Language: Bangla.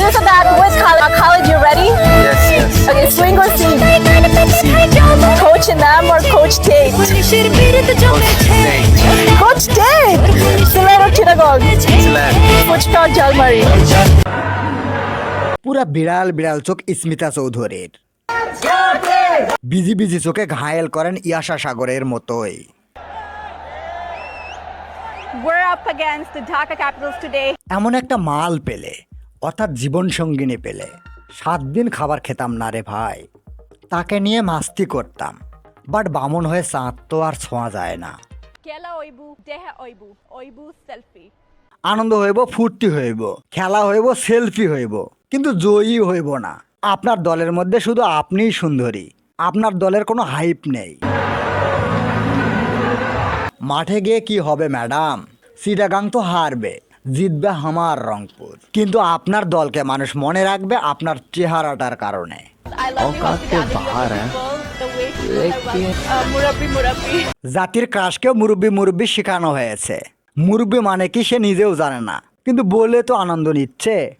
This or that with Khalid. Khalid, you ready? Yes, yes. Okay, swing or seat? Coach Nam or Coach Tate? Coach Tate! Silat or Chittagong? Silat. Fuchka or Jalmari? পুরা বিড়াল বিড়াল চোখ স্মিতা চৌধুরীর বিজি বিজি চোখে ঘায়েল করেন ইয়াশা সাগরের মতোই We're up against the Dhaka Capitals today. এমন একটা মাল পেলে অর্থাৎ জীবন সঙ্গিনী পেলে। সাত দিন খাবার খেতাম না রে ভাই। তাকে নিয়ে মাস্তি করতাম। বাট বামন হয়ে চাঁদ তো আর ছোঁয়া যায় না. আনন্দ হইব ফুর্তি হইব। খেলা হইব সেলফি হইব। কিন্তু জয়ী হইব না। আপনার দলের মধ্যে শুধু আপনিই সুন্দরী। আপনার দলের কোনো হাইপ নেই। মাঠে গিয়ে কি হবে ম্যাডাম সিটাগাং তো হারবে। জিতবে আমার রংপুর। কিন্তু আপনার দলকে মানুষ মনে রাখবে আপনার চেহারাটার কারণে। জাতির ক্রাশকে মুরব্বি মুরব্বি শেখানো হয়েছে। মুরব্বি মানে কি সে নিজেও জানে না। কিন্তু বলে তো আনন্দ নিচ্ছে।